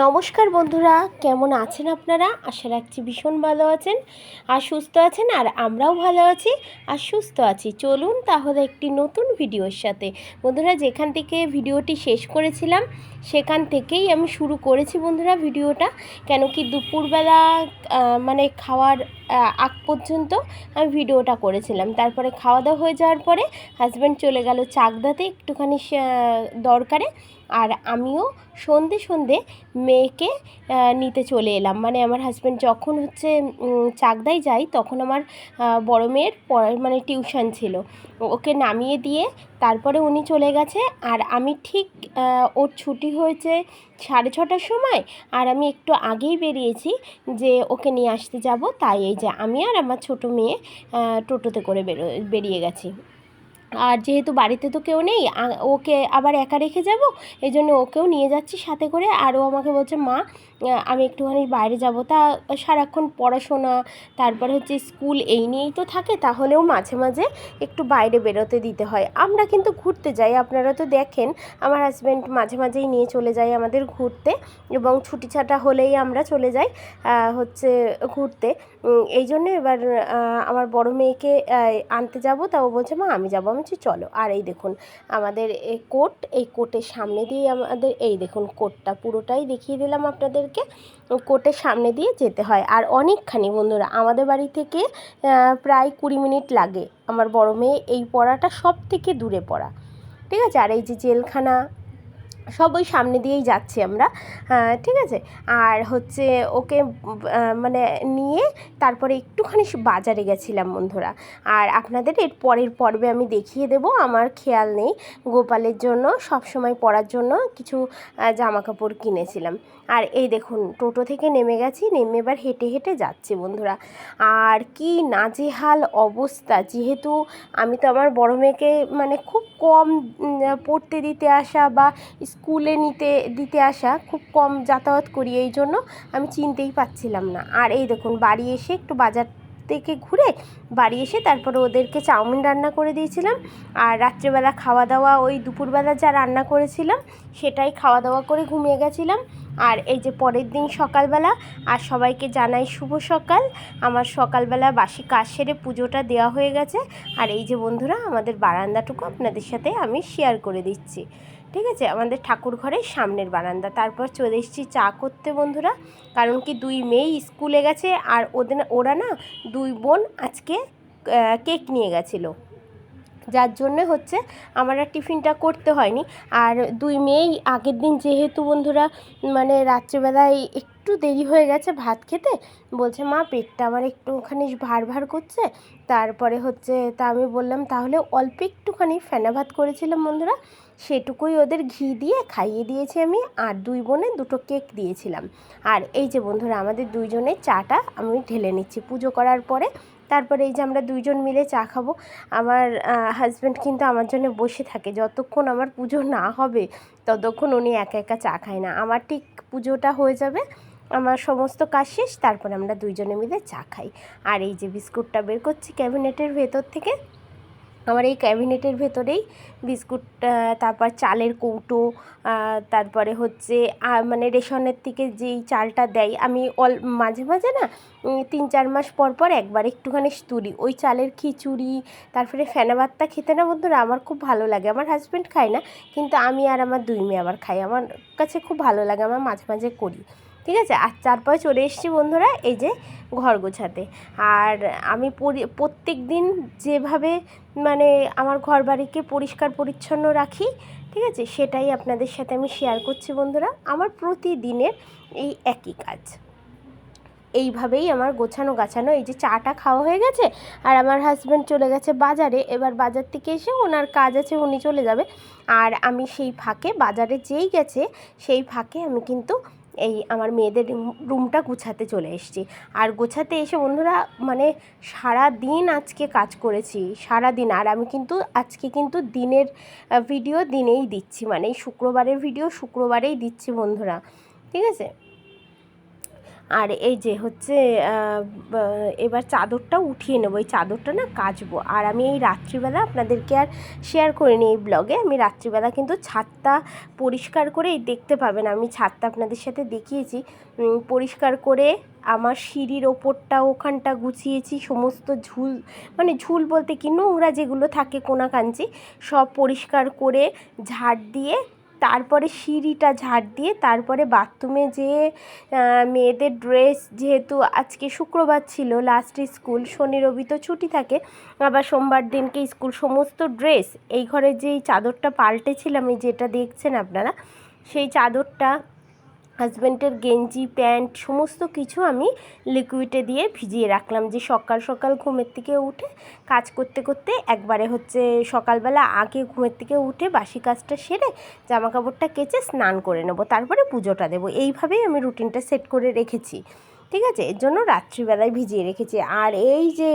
নমস্কার বন্ধুরা, কেমন আছেন আপনারা? আশা রাখছি ভীষণ ভালো আছেন আর সুস্থ আছেন আর আমরাও ভালো আছি আর সুস্থ আছি। চলুন তাহলে একটি নতুন ভিডিওর সাথে। বন্ধুরা, যেখান থেকে ভিডিওটি শেষ করেছিলাম, সেখান থেকেই আমি শুরু করেছি বন্ধুরা ভিডিওটা। কেন কি দুপুরবেলা মানে খাওয়ার আগ পর্যন্ত আমি ভিডিওটা করেছিলাম। তারপরে খাওয়া দাওয়া হয়ে যাওয়ার পরে হাজব্যান্ড চলে গেল চাকদাতে, একটুখানি দরকারে। আর আমিও সন্ধে সন্ধে মেয়েকে নিতে চলে এলাম। মানে আমার হাজব্যান্ড যখন হচ্ছে চাকদায় যাই তখন আমার বড় মেয়ের মানে টিউশন ছিল। ওকে নামিয়ে দিয়ে তারপরে উনি চলে গেছে। আর আমি ঠিক ওর ছুটি হয়েছে সাড়ে ছটার সময়। আর আমি একটু আগেই বেরিয়েছি যে ওকে নিয়ে আসতে যাব। তাই এই যে আমি আর আমার ছোট মেয়ে টোটোতে করে বেরো, বেরিয়ে গেছি। আর যেহেতু বাড়িতে তো কেউ নেই ওকে আবার একা রেখে যাব, এই জন্য ওকেও নিয়ে যাচ্ছি সাথে করে। আর ও আমাকে বলছে, মা আমি একটুখানি বাইরে যাব। তা সারাক্ষণ পড়াশোনা, তারপরে হচ্ছে স্কুল এই নিয়েই তো থাকে, তাহলেও মাঝে মাঝে একটু বাইরে বেরোতে দিতে হয়। আমরা কিন্তু ঘুরতে যাই, আপনারা তো দেখেন, আমার হাজব্যান্ড মাঝে মাঝেই নিয়ে চলে যায় আমাদের ঘুরতে, এবং ছুটি ছাটা হলেই আমরা চলে যাই হচ্ছে ঘুরতে। এই জন্য এবার আমার বড় মেয়েকে আনতে যাব তা ও বলছে, মা, আমি যাব, আমি বলছি, চলো। আর এই দেখুন, আমাদের এই কোট, এই কোটের সামনে দিয়ে আমাদের, এই দেখুন কোটটা পুরোটাই দেখিয়ে দিলাম আপনাদেরকে। কোটের সামনে দিয়ে যেতে হয়। আর অনেকখানি বন্ধুরা, আমাদের বাড়ি থেকে প্রায় কুড়ি মিনিট লাগে। আমার বড় মেয়ে এই পড়াটা সব থেকে দূরে পড়া। ঠিক আছে? আর এই যে জেলখানা সব ওই সামনে দিয়েই যাচ্ছি আমরা। ঠিক আছে? আর হচ্ছে ওকে মানে নিয়ে তারপরে একটুখানি বাজারে গেছিলাম বন্ধুরা। আর আপনাদের এর পরের পর্বে আমি দেখিয়ে দেব, আমার খেয়াল নেই। গোপালের জন্য সব সময় পরার জন্য কিছু জামা কাপড় কিনেছিলাম। আর এই দেখুন, টোটো থেকে নেমে গেছি, নেমে এবার হেঁটে হেঁটে যাচ্ছি বন্ধুরা। আর কি নাজেহাল অবস্থা, যেহেতু আমি তো আমার বড় মেয়েকে মানে খুব কম পড়তে দিতে আসা বা স্কুলে নিতে, দিতে আসা খুব কম যাতায়াত করি, এই জন্য আমি চিনতেই পাচ্ছিলাম না। আর এই দেখুন, বাড়ি এসে একটু বাজার থেকে ঘুরে বাড়ি এসে তারপরে ওদেরকে চাউমিন রান্না করে দিয়েছিলাম। আর রাত্রেবেলা খাওয়া দাওয়া ওই দুপুরবেলা যা রান্না করেছিলাম, সেটাই খাওয়া দাওয়া করে ঘুমিয়ে গেছিলাম। আর এই যে পরের দিন সকালবেলা, আর সবাইকে জানাই শুভ সকাল। আমার সকালবেলা বাসি কাজ সেরে পুজোটা দেওয়া হয়ে গেছে। আর এই যে বন্ধুরা, আমাদের বারান্দাটুকু আপনাদের সাথে আমি শেয়ার করে দিচ্ছি। ঠিক আছে? আমাদের ঠাকুর ঘরের সামনের বারান্দা। তারপর চলে এসেছি চা করতে বন্ধুরা। কারণ কি দুই মেয়েই স্কুলে গেছে আর ওদের ওরা না দুই বোন আজকে কেক নিয়ে গেছিল। যার জন্য হচ্ছে আমার আর টিফিনটা করতে হয়নি। আর দুই মেয়েই আগের দিন যেহেতু বন্ধুরা মানে রাত্রিবেলায় একটু দেরি হয়ে গেছে ভাত খেতে, বলছে, মা, পেটটা আমার একটুখানি ভার ভার করছে। তারপরে হচ্ছে তা আমি বললাম, তাহলে অল্প একটুখানি ফেনা ভাত করেছিলাম বন্ধুরা, সেটুকুই ওদের ঘি দিয়ে খাইয়ে দিয়েছি আমি, আর দুই বোনে দুটো কেক দিয়েছিলাম। আর এই যে বন্ধুরা, আমাদের দুইজনের চাটা আমি ঢেলে নিচ্ছি পুজো করার পরে। তারপরে এই যে আমরা দুইজন মিলে চা খাব, আমার হাজব্যান্ড কিন্তু আমার জন্য বসে থাকে। যতক্ষণ আমার পুজো না হবে, ততক্ষণ উনি একা একা চা খায় না। আমার ঠিক পুজোটা হয়ে যাবে, আমার সমস্ত কাজ শেষ, তারপরে আমরা দুইজনে মিলে চা খাই। আর এই যে বিস্কুটটা বের করছি ক্যাবিনেটের ভেতর থেকে আমার এই ক্যাবিনেটের ভেতরেই বিস্কুট তারপর চালের কৌটো তারপরে হচ্ছে মানে রেশনের থেকে যেই চালটা দেয়, আমি অল, মাঝে মাঝে না তিন চার মাস পর পর একবার একটুখানি তুলি। ওই চালের খিচুড়ি, তারপরে ফেনা ভাতটা খেতে না বন্ধুরা আমার খুব ভালো লাগে। আমার হাজব্যান্ড খায় না, কিন্তু আমি আর আমার দুই মেয়ে আবার খাই। আমার কাছে খুব ভালো লাগে, আমার মাঝে মাঝে করি। ঠিক আছে? আর তারপরে চলে এসেছি বন্ধুরা, এই যে ঘর গোছাতে। আর আমি পরি- প্রত্যেক দিন যেভাবে মানে আমার ঘর বাড়িকে পরিষ্কার পরিচ্ছন্ন রাখি, ঠিক আছে? সেটাই আপনাদের সাথে আমি শেয়ার করছি বন্ধুরা। আমার প্রতিদিনের এই একই কাজ। এইভাবেই আমার গোছানো গাছানো, এই যে চাটা খাওয়া হয়ে গেছে, আর আমার হাজব্যান্ড চলে গেছে বাজারে। এবার বাজার থেকে এসে ওনার কাজ আছে, উনি চলে যাবে। আর আমি সেই ফাঁকে, বাজারে যেই গেছে, সেই ফাঁকে আমি কিন্তু এই আমার মেয়েদের রুমটা গুছাতে চলে এসেছি। আর গোছাতে এসে বন্ধুরা মানে সারা দিন আজকে কাজ করেছি সারা দিন আর আমি কিন্তু আজকে কিন্তু দিনের ভিডিও দিনেই দিচ্ছি। মানে শুক্রবারের ভিডিও শুক্রবারেই দিচ্ছি বন্ধুরা। ঠিক আছে? আর এই যে হচ্ছে এবার চাদরটা উঠিয়ে নেব। এই চাদরটা না কাচবো। আর আমি এই রাত্রিবেলা আপনাদেরকে আর শেয়ার করিনি এই ব্লগে আমি রাত্রিবেলা কিন্তু ছাদটা পরিষ্কার করে দেখতে পাবেন। আমি ছাদটা আপনাদের সাথে দেখিয়েছি। পরিষ্কার করে আমার সিঁড়ির ওপরটা, ওখানটা গুছিয়েছি। সমস্ত ঝুল মানে ঝুল বলতে কি? নোংরা যেগুলো থাকে কোনাকাঞ্চি, সব পরিষ্কার করে ঝাড় দিয়ে তারপরে সিঁড়িটা ঝাড় দিয়ে তারপরে বাথরুমে যেয়ে মেয়েদের ড্রেস যেহেতু আজকে শুক্রবার ছিল লাস্ট স্কুল শনি, রবি তো ছুটি থাকে, আবার সোমবার দিনকে স্কুল সমস্ত ড্রেস এই ঘরে যেই চাদরটা পাল্টেছিলাম, এই যেটা দেখছেন আপনারা, সেই চাদরটা হাজব্যান্ডের গেঞ্জি, প্যান্ট, সমস্ত কিছু আমি লিকুইডে দিয়ে ভিজিয়ে রাখলাম। যে সকাল সকাল ঘুমের থেকে উঠে কাজ করতে করতে একবারে হচ্ছে সকালবেলা আগে ঘুমের থেকে উঠে বাসি কাজটা সেরে জামা কাপড়টা কেচে স্নান করে নেব। তারপরে পুজোটা দেবো। এইভাবেই আমি রুটিনটা সেট করে রেখেছি। ঠিক আছে? এর জন্য রাত্রিবেলায় ভিজিয়ে রেখেছি। আর এই যে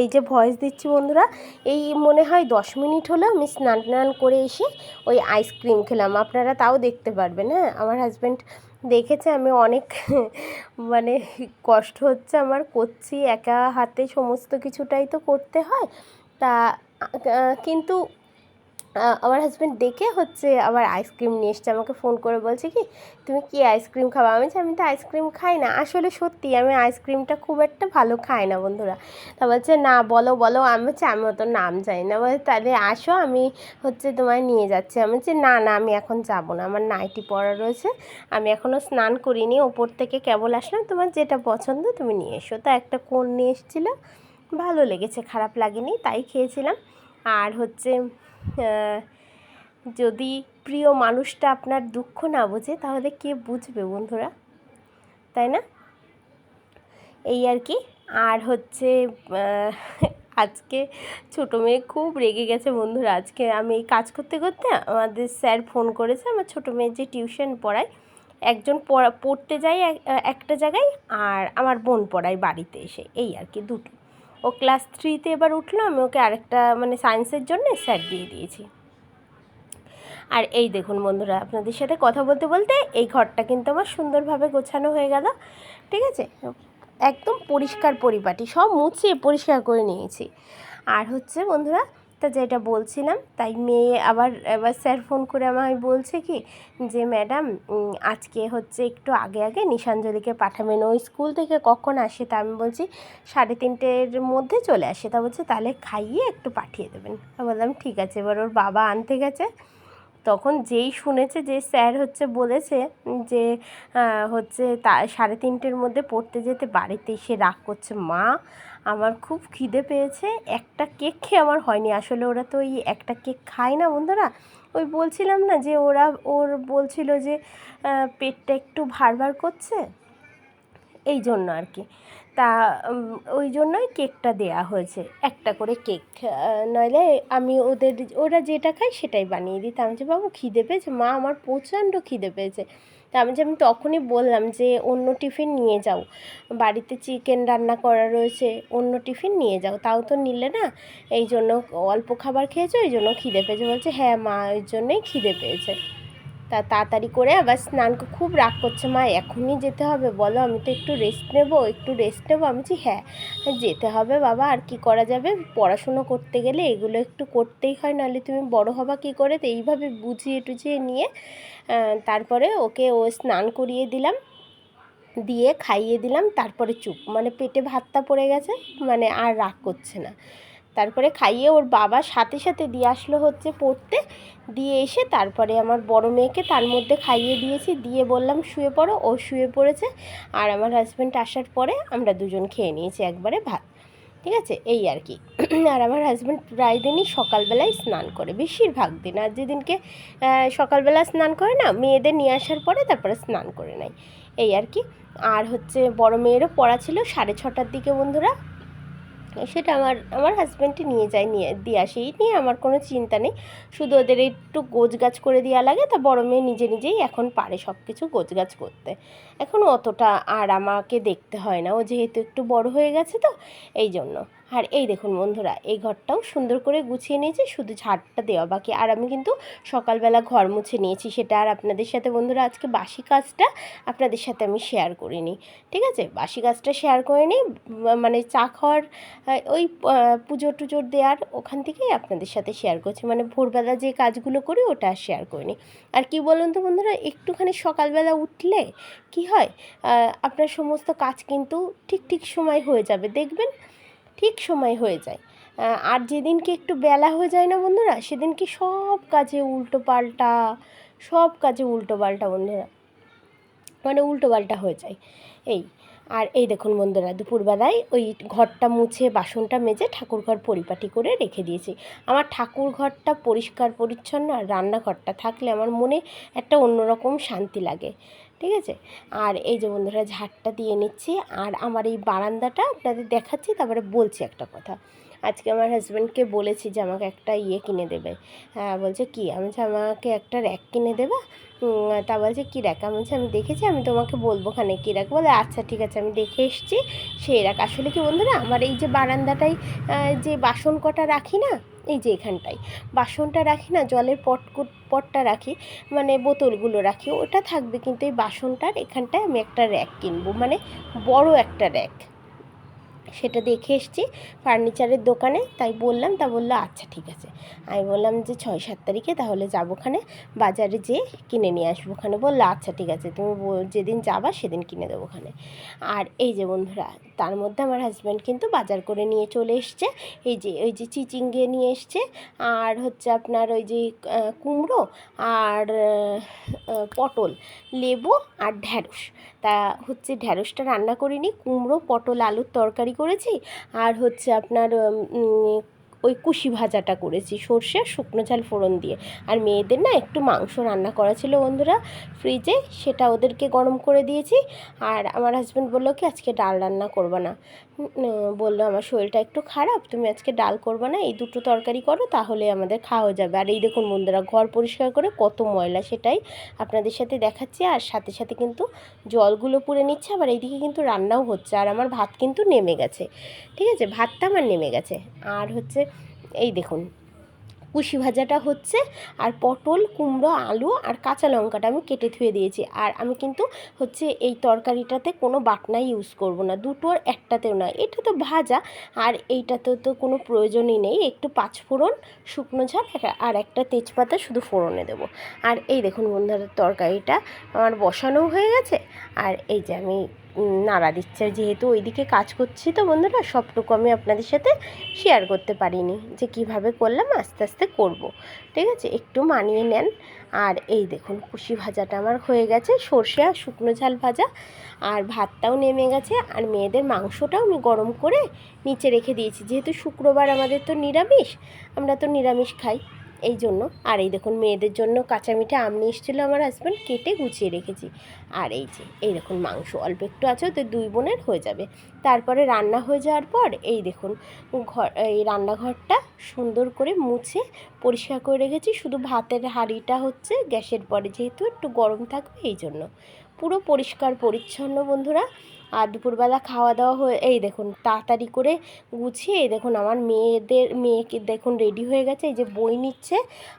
এই যে ভয়েস দিচ্ছি বন্ধুরা, এই মনে হয় দশ মিনিট হলো আমি স্নান টান করে এসে ওই আইসক্রিম খেলাম। আপনারা তাও দেখতে পারবেন হ্যাঁ? আমার হাজব্যান্ড দেখেছে আমি অনেক মানে কষ্ট হচ্ছে আমার, করছি, একা হাতে সমস্ত কিছুটাই তো করতে হয়। তা কিন্তু আমার হাজব্যান্ড দেখে হচ্ছে আবার আইসক্রিম নিয়ে এসছে। আমাকে ফোন করে বলছে কি, তুমি কি আইসক্রিম খাবা? আমি আমি তো আইসক্রিম খাই না। আসলে সত্যি আমি আইসক্রিমটা খুব একটা ভালো খাই না বন্ধুরা। তা বলছে, না, বলো বলো। আমি হচ্ছে আমি অত নাম জানি না। বলছে, তাহলে আসো, আমি হচ্ছে তোমায় নিয়ে যাচ্ছি। আমি বলছি, না না, আমি এখন যাব না। আমার নাইটি পরা রয়েছে। আমি এখনও স্নান করিনি। ওপর থেকে কেবল আসলাম। তোমার যেটা পছন্দ তুমি নিয়ে এসো। তা একটা কোন নিয়ে এসেছিল। ভালো লেগেছে, খারাপ লাগেনি, তাই খেয়েছিলাম। আর হচ্ছে যদি প্রিয় মানুষটা আপনার দুঃখ না বোঝে, তাহলে কে বুঝবে বন্ধুরা? তাই না? এই আর কি। আর হচ্ছে আজকে ছোটো মেয়ে খুব রেগে গেছে বন্ধুরা। আজকে আমি এই কাজ করতে করতে আমাদের স্যার ফোন করেছে, আমার ছোটো মেয়ে যে টিউশন পড়ায়। একজন পড়া, পড়তে যায় একটা জায়গায়, আর আমার বোন পড়ায় বাড়িতে এসে। এই আর কি, দুটো। ও ক্লাস থ্রিতে এবার উঠল, আমি ওকে আরেকটা মানে সায়েন্সের জন্য স্যার দিয়ে দিয়েছি। আর এই দেখুন বন্ধুরা, আপনাদের সাথে কথা বলতে বলতে এই ঘরটা কিন্তু আমার সুন্দরভাবে গোছানো হয়ে গেল, ঠিক আছে? একদম পরিষ্কার পরিপাটি, সব মুছিয়ে পরিষ্কার করে নিয়েছি। আর হচ্ছে বন্ধুরা তা যেটা বলছিলাম, তাই মেয়ে আবার এবার স্যার ফোন করে আমায় বলছে কি, যে ম্যাডাম আজকে হচ্ছে একটু আগে আগে নিশাঞ্জলিকে পাঠাবেন। ওই স্কুল থেকে কখন আসে তা আমি বলছি, সাড়ে তিনটের মধ্যে চলে আসে। তা বলছে, তাহলে খাইয়ে একটু পাঠিয়ে দেবেন। বললাম, ঠিক আছে। এবার ওর বাবা আনতে গেছে। তখন যেই শুনেছে, যে স্যার হচ্ছে বলেছে, যে হচ্ছে তা, সাড়ে তিনটের মধ্যে পড়তে যেতে বাড়িতে এসে রাগ করছে। মা, আমার খুব খিদে পেয়েছে, একটা কেক খেয়ে আমার হয়নি। আসলে ওরা তো ওই একটা কেক খায় না বন্ধুরা। ওই বলছিলাম না যে, ওরা, ওর বলছিল যে পেটটা একটু ভার করছে? এই জন্য আর কি। তা ওই জন্যই কেকটা দেয়া হয়েছে। একটা করে কেক। নইলে আমি ওদের, ওরা যেটা খায় সেটাই বানিয়ে দিই তা আমি যে, বাবু, খিদে পেয়েছে? মা, আমার প্রচণ্ড খিদে পেয়েছে। তা আমি যে, আমি তখনই বললাম যে, অন্য টিফিন নিয়ে যাও। বাড়িতে চিকেন রান্না করা রয়েছে, অন্য টিফিন নিয়ে যাও। তাও তো নিলে না, এই জন্য অল্প খাবার খেয়েছো, এই জন্য খিদে পেয়েছে। বলছে হ্যাঁ মা, ওই জন্যই খিদে পেয়েছে। তা তাড়াতাড়ি করে আবার স্নান খুব রাগ করছে, মা, এখনই যেতে হবে, বলো, আমি তো একটু রেস্ট নেব, একটু রেস্ট নেব। আমি বলছি হ্যাঁ যেতে হবে বাবা, আর কি করা যাবে? পড়াশুনো করতে গেলে এগুলো একটু করতেই হয়, নাহলে তুমি বড় হবা কি করে? তো এইভাবে বুঝিয়ে টুঝিয়ে নিয়ে তারপরে ওকে ও স্নান করিয়ে দিলাম, দিয়ে খাইয়ে দিলাম, তারপরে চুপ মানে পেটে ভাতটা পড়ে গেছে মানে আর রাগ করছে না। তারপরে খাইয়ে ওর বাবা সাথে সাথে দিয়ে আসলো হচ্ছে পড়তে। দিয়ে এসে তারপরে আমার বড় মেয়েকে তার মধ্যে খাইয়ে দিয়েছি। দিয়ে বললাম, শুয়ে পড়ো, ও শুয়ে পড়েছে। আর আমার হাজব্যান্ড আসার পরে আমরা দুজন খেয়ে নিয়েছি একবারে ভাত। ঠিক আছে? এই আর কি। আর আমার হাজব্যান্ড প্রায় দিনই সকালবেলায় স্নান করে। বেশিরভাগ দিন। আর যেদিনকে সকালবেলা স্নান করে না, মেয়েদের নিয়ে আসার পরে তারপরে স্নান করে নেয়। এই আর কি। আর হচ্ছে বড় মেয়েরও পড়া ছিল সাড়ে ছটার দিকে বন্ধুরা। সেটা আমার আমার হাজব্যান্ডই নিয়ে যায়, নিয়ে, দিয়ে আসে। এই নিয়ে আমার কোনো চিন্তা নেই। শুধু ওদের একটু গোছগাছ করে দেওয়া লাগে। তা বড় মেয়ে নিজে নিজেই এখন পারে সব কিছু গোছগাছ করতে। এখন অতটা আর আমাকে দেখতে হয় না। ও যেহেতু একটু বড় হয়ে গেছে তো, এই জন্য। আর এই দেখুন বন্ধুরা, এই ঘরটাও সুন্দর করে গুছিয়ে নিয়েছি। শুধু ঝাড়টা দেওয়া বাকি। আর আমি কিন্তু সকালবেলা ঘর মুছে নিয়েছি। সেটা আর আপনাদের সাথে বন্ধুরা আজকে বাসি কাজটা আপনাদের সাথে আমি শেয়ার করিনি। ঠিক আছে? বাসি কাজটা শেয়ার করে নিই। মানে চা খাওয়ার ওই পুজো টুজোর দেওয়ার ওখান থেকেই আপনাদের সাথে শেয়ার করছি। মানে ভোরবেলা যে কাজগুলো করি, ওটা আর শেয়ার করিনি। আর কি বলুন তো বন্ধুরা, একটুখানি সকালবেলা উঠলে কি হয়? আপনার সমস্ত কাজ কিন্তু ঠিক ঠিক সময় হয়ে যাবে। দেখবেন ঠিক সময় হয়ে যায়। আর যেদিনকে একটু বেলা হয়ে যায় না বন্ধুরা, সেদিনকে সব কাজে উল্টো পাল্টা সব কাজে উল্টো পাল্টা বন্ধুরা মানে উল্টো পাল্টা হয়ে যায়। এই আর এই দেখুন বন্ধুরা, দুপুরবেলায় ওই ঘরটা মুছে, বাসনটা মেজে ঠাকুরঘর পরিপাটি করে রেখে দিয়েছি। আমার ঠাকুর ঘরটা পরিষ্কার, পরিচ্ছন্ন আর রান্নাঘরটা থাকলে আমার মনে একটা অন্যরকম শান্তি লাগে। ঠিক আছে? আর এই যে বন্ধুরা, ঝাড়টা দিয়ে নিচ্ছি। আর আমার এই বারান্দাটা আপনাদের দেখাচ্ছি, তারপরে বলছি একটা কথা। আজকে আমার হাজব্যান্ডকে বলেছি যে আমাকে একটা ইয়ে কিনে দেবে। হ্যাঁ বলছে কি? আমি বলছি, আমাকে একটা র্যাক কিনে দেবে? তা বলছে কী র্যাক আমি বলছি আমি দেখেছি আমি তোমাকে বলব খানে কী র্যাক বলে আচ্ছা ঠিক আছে আমি দেখে এসছি সেই র্যাক আসলে কি বন্ধুরা আমার এই যে বারান্দাটায় আহ, যে বাসন কটা রাখি না এই যে এখানটায় বাসনটা রাখি না জলের পট পটটা রাখি মানে বোতলগুলো রাখি ওটা থাকবে কিন্তু এই বাসনটার এখানটায় আমি একটা র্যাক কিনবো মানে বড় একটা র্যাক সেটা দেখে এসেছি ফার্নিচারের দোকানে, তাই বললাম, তা বলল আচ্ছা ঠিক আছে। আমি বললাম যে, ছয় সাত তারিখে তাহলে যাব ওখানে, বাজারে যেয়ে কিনে নিয়ে আসব ওখানে। বলল আচ্ছা ঠিক আছে, তুমি যেদিন যাবা সেদিন কিনে দেবো ওখানে। আর এই যে বন্ধুরা, তার মধ্যে আমার হাজব্যান্ড কিন্তু বাজার করে নিয়ে চলে এসছে। এই যে, ওই যে চিচিঙ্গে নিয়ে এসছে, আর হচ্ছে আপনার ওই যে কুমড়ো, আর পটল, লেবু আর ঢ্যাঁড়স। তা হচ্ছে ঢ্যাঁড়সটা রান্না করিনি কুমড়ো পটল আলুর তরকারি করেছি আর হচ্ছে আপনার ওই কুশি ভাজাটা করেছি, সর্ষে শুকনো ঝাল ফোড়ন দিয়ে। আর মেয়েদের না একটু মাংস রান্না করা ছিল বন্ধুরা ফ্রিজে সেটা ওদেরকে গরম করে দিয়েছি। আর আমার হাজব্যান্ড বলল কি, আজকে ডাল রান্না করবে না। বলল, আমার শরীরটা একটু খারাপ, তুমি আজকে ডাল করবে না, এই দুটো তরকারি করো, তাহলে আমাদের খাওয়া যাবে। আর এই দেখুন বন্ধুরা, ঘর পরিষ্কার করে কত ময়লা, সেটাই আপনাদের সাথে দেখাচ্ছি। আর সাথে সাথে কিন্তু জলগুলো পুড়ে নিচ্ছে, আবার এইদিকে কিন্তু রান্নাও হচ্ছে। আর আমার ভাত কিন্তু নেমে গেছে। ঠিক আছে? ভাতটা আমার নেমে গেছে। আর হচ্ছে এই দেখুন, কুশি ভাজাটা হচ্ছে আর পটল, কুমড়ো, আলু আর কাঁচা লঙ্কাটা আমি কেটে ধুয়ে দিয়েছি। আর আমি কিন্তু হচ্ছে এই তরকারিটাতে কোনো বাটনা ইউজ করব না, দুটোর একটাতেও না। এটা তো ভাজা আর এইটাতে তো কোনো প্রয়োজনই নেই। একটু পাঁচ পাঁচফোড়ন শুকনো ঝাল আর একটা তেজপাতা শুধু ফোড়নে দেবো। আর এই দেখুন বন্ধুরা, তরকারিটা আমার বসানো হয়ে গেছে। আর এই যে আমি নাড়া দিচ্ছে। যেহেতু ওইদিকে কাজ করছি তো বন্ধুরা, সবটুকু আমি আপনাদের সাথে শেয়ার করতে পারিনি যে কীভাবে করলাম, আস্তে আস্তে করব। ঠিক আছে? একটু মানিয়ে নেন। আর এই দেখুন, কুশি ভাজাটা আমার হয়ে গেছে। সর্ষে আর শুকনো ঝাল ভাজা। আর ভাতটাও নেমে গেছে। আর মেয়েদের মাংসটাও আমি গরম করে নিচে রেখে দিয়েছি। যেহেতু শুক্রবার আমাদের তো নিরামিষ, আমরা তো নিরামিষ খাই। এই জন্য। আর এই দেখুন, মেয়েদের জন্য কাঁচা মিঠে আম নিয়ে এসেছিল আমার হাজব্যান্ড কেটে গুছিয়ে রেখেছি। আর এই যে, এই দেখুন, মাংস অল্প একটু আছে ওদের দুই বোনের হয়ে যাবে। তারপরে রান্না হয়ে যাওয়ার পর এই দেখুন, ঘর এই রান্নাঘরটা সুন্দর করে মুছে পরিষ্কার করে রেখেছি। শুধু ভাতের হাঁড়িটা হচ্ছে, গ্যাসের পরে যেহেতু একটু গরম থাকবে, এই জন্য। পুরো পরিষ্কার, পরিচ্ছন্ন বন্ধুরা। আর দুপুরবেলা খাওয়া দাওয়া হয়ে, এই দেখুন, তাড়াতাড়ি করে গুছিয়ে, এই দেখুন, আমার মেয়েদের, মেয়েকে দেখুন রেডি হয়ে গেছে, এই যে বই নিচ্ছে,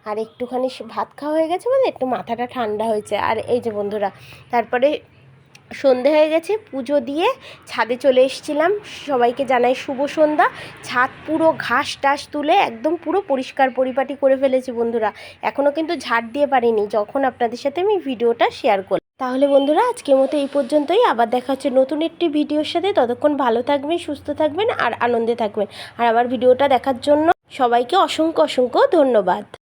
আর একটুখানি ভাত খাওয়া হয়ে গেছে মানে একটু মাথাটা ঠান্ডা হয়েছে। আর এই যে বন্ধুরা, তারপরে সন্ধে হয়ে গেছে, পুজো দিয়ে ছাদে চলে এসেছিলাম। সবাইকে জানাই শুভ সন্ধ্যা। ছাদ পুরো ঘাস টাস তুলে একদম পুরো পরিষ্কার পরিপাটি করে ফেলেছি বন্ধুরা। এখনও কিন্তু ঝাড় দিয়ে পারিনি। যখন আপনাদের সাথে আমি ভিডিওটা শেয়ার করলাম। তাহলে বন্ধুরা, আজকের মতো এই পর্যন্তই। আবার দেখা হচ্ছে নতুন একটি ভিডিওর সাথে। ততক্ষণ ভালো থাকবেন, সুস্থ থাকবেন আর আনন্দে থাকবেন। আর আমার ভিডিওটা দেখার জন্য সবাইকে অসংখ্য অসংখ্য ধন্যবাদ।